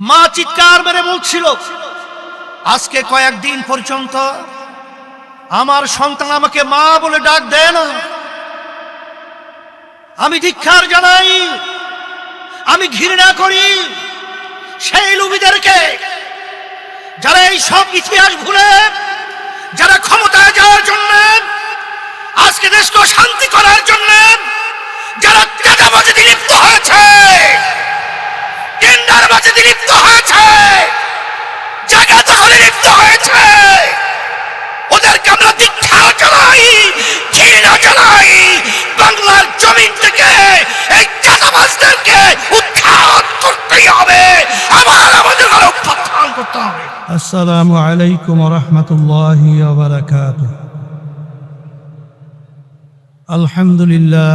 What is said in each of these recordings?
মা চিৎকার মেরে বলছিল, আজকে কয়েকদিন পর্যন্ত আমার সন্তান আমাকে মা বলে ডাক দেয় না। আমি ধিক্ষার জানাই, আমি ঘৃণা করি। সেই লুবিদেরকে যারা এই সব ইতিহাস ভুলে, যারা ক্ষমতায় যাওয়ার জন্য, আজকে দেশকে শান্তি করার জন্য, যারা চাঁদাবাজিতে লিপ্ত হয়েছে টেন্ডারবাজিতে লিপ্ত হয়েছে। জায়গা দখলে লিপ্ত হয়েছে। ওদেরকে আমরা ঘৃণা বাংলার জমিন থেকে এই চাঁদাবাজদেরকে উৎখাত করতেই হবে। আবার আমাদের আরও উত্থান করতে হবে। আসসালামু আলাইকুম রহমতুল্লাহ বারাকাতুহ। আলহামদুলিল্লাহ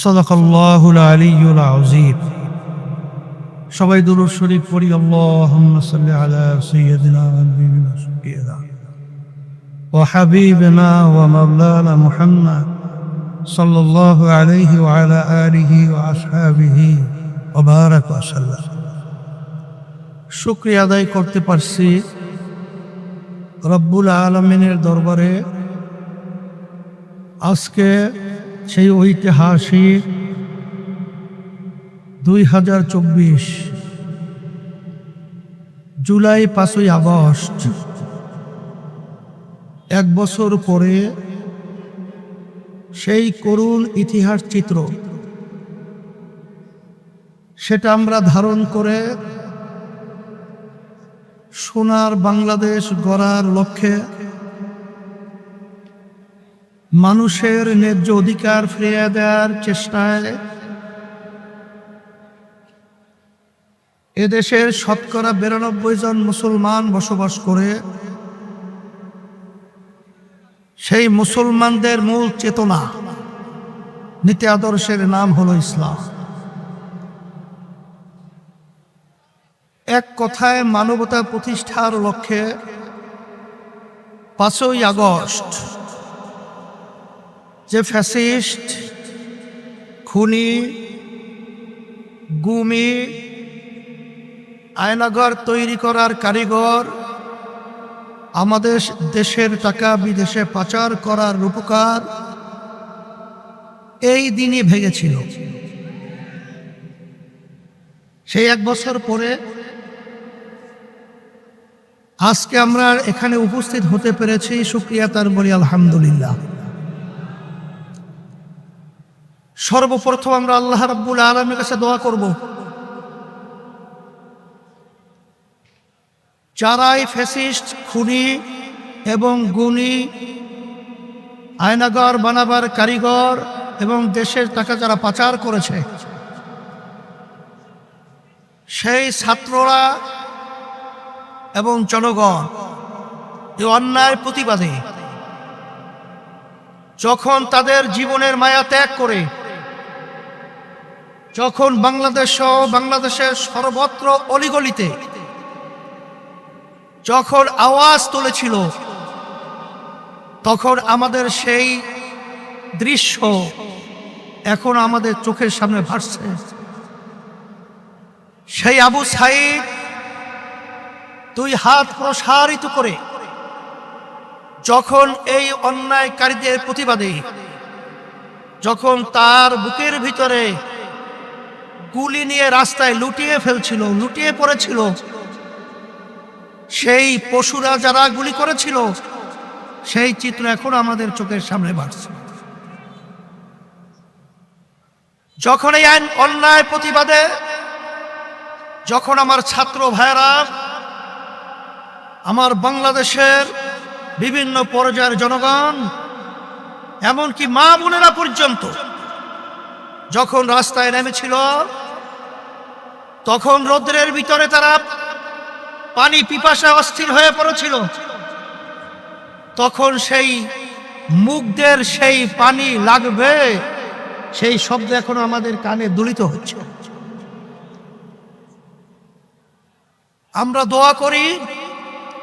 সদাকাল্লাহুল আলিউল আজিব সবাই দুরুদ শরীফ পড়ি, আল্লাহুম্মা সাল্লি আলা সাইয়্যিদিনা ওয়া হাবিবিনা সাইয়্যিদিনা ওয়া হাবিবিনা ওয়া মাওলানা মুহাম্মদ সাল্লাল্লাহু আলাইহি আদায় করতে পারছি রব্বুল আলমিনের দরবারে। আজকে সেই ঐতিহাসিক দুই হাজার চব্বিশ জুলাই পাঁচই আগস্ট, এক বছর পরে সেই করুণ ইতিহাস চিত্র, সেটা আমরা ধারণ করে সোনার বাংলাদেশ গড়ার লক্ষ্যে মানুষের ন্যায্য অধিকার ফিরিয়ে দেওয়ার চেষ্টায় এদেশের শতকরা বিরানব্বই জন মুসলমান বসবাস করে, সেই মুসলমানদের মূল চেতনা, নীতি আদর্শের নাম হলো ইসলাম। এক কথায় মানবতা প্রতিষ্ঠার লক্ষ্যে পাঁচই আগস্ট যে ফ্যাসিস্ট, খুনি, গুমি আয়নাগর তৈরি করার কারিগর, আমাদের দেশের টাকা বিদেশে পাচার করার রূপকার, এই দিনই ভেঙেছিল। সেই এক বছর পরে আজকে আমরা এখানে উপস্থিত হতে পেরেছি। সুক্রিয়া তার বলি, আলহামদুলিল্লাহ। সর্বপ্রথম আমরা আল্লাহ রাব্বুল আলমের কাছে দোয়া করব। যারাই ফ্যাসিস্ট, খুনি এবং গুণী, আয়নাগর বানাবার কারিগর এবং দেশের টাকা যারা পাচার করেছে, সেই ছাত্ররা এবং জনগণ এই অন্যায় প্রতিবাদে যখন তাদের জীবনের মায়া ত্যাগ করে যখন বাংলাদেশ সহ বাংলাদেশের সর্বত্র অলিগলিতে যখন আওয়াজ তুলেছিল, তখন আমাদের সেই দৃশ্য এখন আমাদের চোখের সামনে ভাসছে। সেই আবু সাইদ দুই হাত প্রসারিত করে যখন এই অন্যায়কারীদের প্রতিবাদে, যখন তার বুকের ভিতরে গুলি নিয়ে রাস্তায় লুটিয়ে ফেলছিল, লুটিয়ে পড়েছিল। সেই পশুরা যারা গুলি করেছিল, সেই চিত্র এখন আমাদের চোখের সামনে বাড়ছে। যখন এই আইন অন্যায় প্রতিবাদে, যখন আমার ছাত্র ভাইরা আমার বাংলাদেশের বিভিন্ন পর্যায়ের জনগণ, এমনকি মা বোনেরা পর্যন্ত যখন রাস্তায় নেমেছিল, তখন রৌদ্রের ভিতরে তারা পানি পিপাসা অস্থির হয়ে পড়েছিল। তখন সেই মুখদের সেই পানি লাগবে, সেই শব্দ এখনও আমাদের কানে দুলিত হচ্ছে। আমরা দোয়া করি,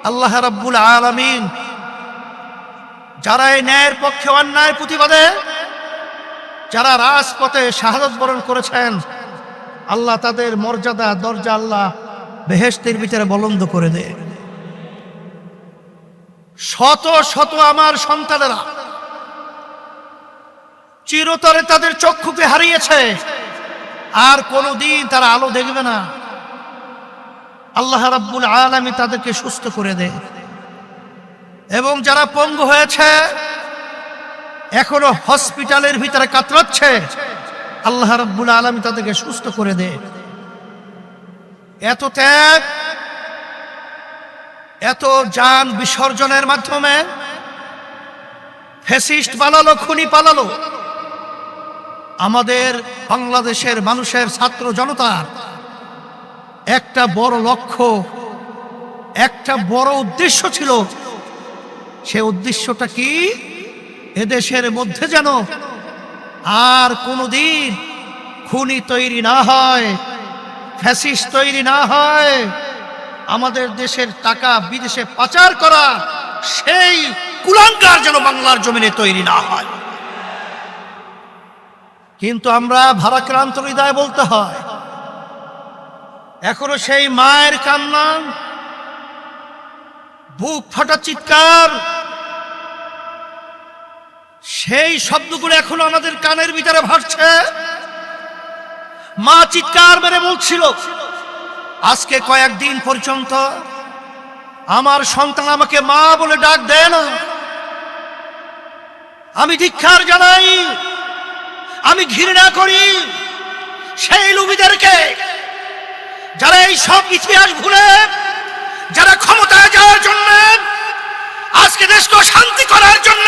আল্লাহ রাব্বুল আলামিন, যারা এই ন্যায়ের পক্ষে অন্যায় প্রতিবাদে যারা রাজপথে শাহাদত বরণ করেছেন, আল্লাহ তাদের মর্যাদা, দরজা আল্লাহ বেহেস্তের ভিতরে বলন্দ করে দে। শত শত আমার সন্তানেরা চিরতরে তাদের চক্ষুকে হারিয়েছে, আর কোনোদিন তারা আলো দেখবে না। আল্লাহ রাব্বুল আলামী তাদেরকে সুস্থ করে দে। এবং যারা পঙ্গু হয়েছে এখনও হসপিটালের ভিতরে কাতরাচ্ছে। আল্লাহ রাব্বুল আলামী তাদেরকে সুস্থ করে দে। এত ত্যাগ, এত যান বিসর্জনের মাধ্যমে ফেসিস্ট পালালো খুনি পালালো। আমাদের বাংলাদেশের মানুষের ছাত্র জনতার একটা বড় লক্ষ্য, একটা বড় উদ্দেশ্য ছিল। সে উদ্দেশ্যটা কি? এদেশের মধ্যে যেন আর কোনোদিন খুনি তৈরি না হয় ফ্যাসিস তৈরি না হয়, আমাদের দেশের টাকা বিদেশে পাচার করা সেই কুলাঙ্গার যেন বাংলার জমিনে তৈরি না হয়। কিন্তু আমরা ভারাক্রান্ত হৃদয় বলতে হয়, এখনও সেই মায়ের কান্না, বুক ফাটা চিৎকার সেই শব্দগুলো এখনও আমাদের কানের ভিতরে ভাসছে। মা চিৎকার মেরে বলছিল, আজকে কয়েকদিন পর্যন্ত আমার সন্তান আমাকে মা বলে ডাক দেয় না। আমি ধিক্ষার জানাই, আমি ঘৃণা করি। সেই লুবিদেরকে যারা এই সব ইতিহাস ভুলে, যারা ক্ষমতায় যাওয়ার জন্য, আজকে দেশকে শান্তি করার জন্য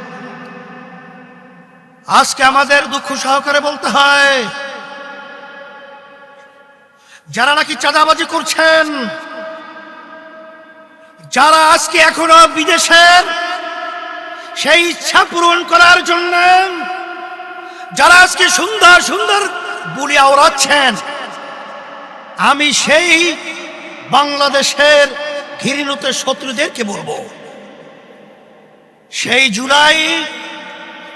আজকে আমাদের দুঃখ সহকারে বলতে হয়, যারা নাকি চাঁদাবাজি করছেন, যারা আজকে এখনও বিদেশের সেই ইচ্ছা পূরণ করার জন্য, যারা আজকে সুন্দর সুন্দর বুলি আওড়াচ্ছেন, আমি সেই বাংলাদেশের ঘৃণত শত্রুদেরকে বলব। সেই জুলাই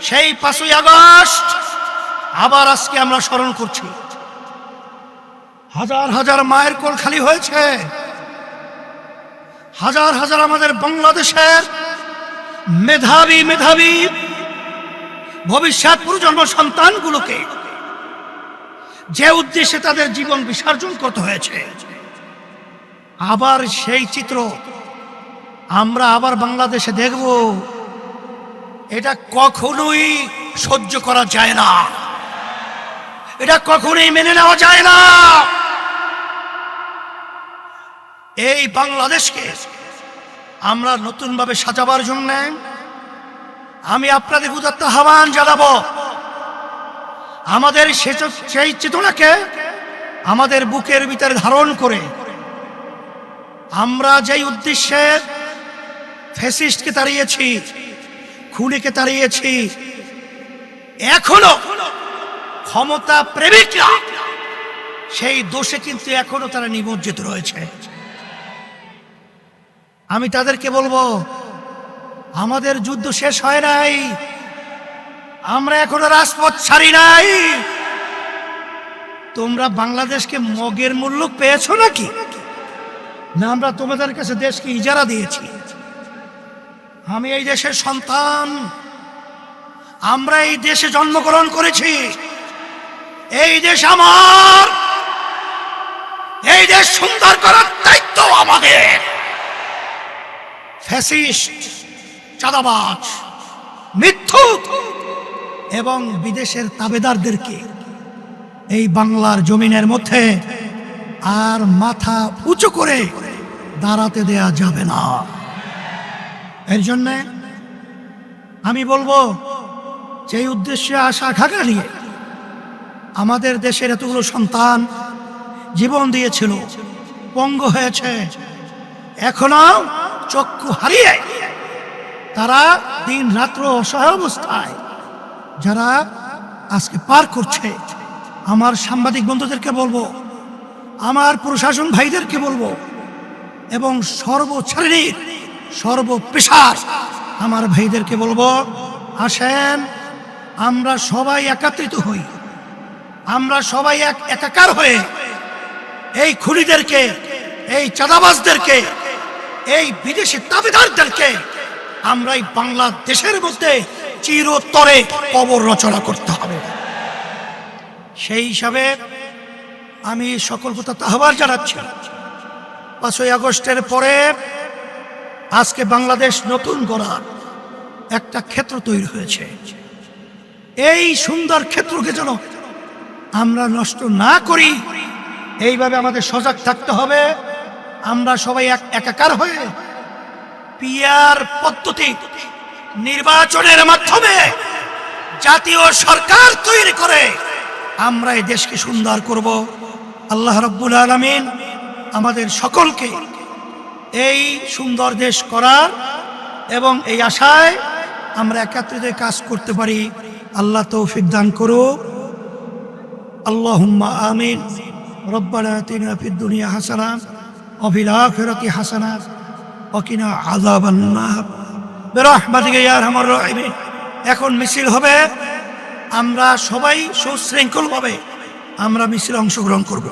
সেই পাঁচই আগস্ট আবার আজকে আমরা স্মরণ করছি। হাজার হাজার মায়ের কোল খালি হয়েছে। হাজার হাজার আমাদের বাংলাদেশের মেধাবী মেধাবী ভবিষ্যৎ প্রজন্ম সন্তানগুলোকে যে উদ্দেশ্যে তাদের জীবন বিসর্জন করতে হয়েছে, আবার সেই চিত্র আমরা আবার বাংলাদেশে দেখব। এটা কখনোই সহ্য করা যায় না। এটা কখনোই মেনে নেওয়া যায় না। এই বাংলাদেশকে আমরা নতুনভাবে সাজাবার জন্য আমি আপনাদের উদাত্ত আহ্বান জানাব। আমাদের সেই চেতনাকে আমাদের বুকের ভিতরে ধারণ করে আমরা যেই উদ্দেশ্যে ফেসিস্টকে তাড়িয়েছি খুনিকে তাড়িয়েছি। এখনও ক্ষমতা প্রেমিকরা। সেই দোষে কিন্তু এখনও তারা নিমজ্জিত রয়েছে। আমি তাদেরকে বলব, আমাদের যুদ্ধ শেষ হয় নাই। আমরা এখনও রাজপথ ছাড়ি নাই। তোমরা বাংলাদেশকে মগের মূল্য পেয়েছ নাকি? না, আমরা তোমাদের কাছে দেশকে ইজারা দিয়েছি। আমি এই দেশের সন্তান। আমরা এই দেশে জন্মগ্রহণ করেছি। এই দেশ আমার। এই দেশ সুন্দর করার দায়িত্ব আমাদের। ফ্যাসিস্ট, চাঁদাবাজ, মিথ্যুক এবং বিদেশের তাবেদারদেরকে এই বাংলার জমিনের মধ্যে আর মাথা উঁচু করে দাঁড়াতে দেয়া যাবে না। এর জন্যে আমি বলব যে উদ্দেশ্যে আশা আকাঙ্ক্ষা নিয়ে আমাদের দেশের এতগুলো সন্তান জীবন দিয়েছিল, পঙ্গ হয়েছে, এখনও চক্ষু হারিয়ে তারা দিন রাত্র অসহায় অবস্থায় যারা আজকে পার করছে, আমার সাংবাদিক বন্ধুদেরকে বলব, আমার প্রশাসন ভাইদেরকে বলব, এবং সর্বশ্রেণীর সর্বপেশার আমার ভাইদেরকে বলব, আসেন, আমরা সবাই একত্রিত হই। আমরা সবাই এক একাকার হয়ে এই খুনিদেরকে, এই চাঁদাবাজদেরকে, এই বিদেশি দাবিদারদেরকে আমরা এই বাংলাদেশের মধ্যে চিরতরে কবর রচনা করতে হবে। সেই হিসাবে আমি সকল কথা আহ্বান জানাচ্ছি। পাঁচই আগস্টের পরে আজকে বাংলাদেশ নতুন গড়ার একটা ক্ষেত্র তৈরি হয়েছে। এই সুন্দর ক্ষেত্রকে যেন আমরা নষ্ট না করি, এইভাবে আমাদের সজাগ থাকতে হবে। আমরা সবাই এক একাকার হয়ে পিয়ার পদ্ধতি নির্বাচনের মাধ্যমে জাতীয় সরকার তৈরি করে আমরা এই দেশকে সুন্দর করব। আল্লাহ রব্বুল আলমিন আমাদের সকলকে এই সুন্দর দেশ করার এবং এই আশায় আমরা একাত্রিত কাজ করতে পারি। আল্লাহ তৌফিক দান করু আল্লাহুম্মা আমিন। রব্বানা তিনা ফিদ হাসানা অভিলা ফেরতি হাসানা অকিনা আযাবান এখন মিছিল হবে। আমরা সবাই সুশৃঙ্খলভাবে আমরা মিছিলে অংশগ্রহণ করব।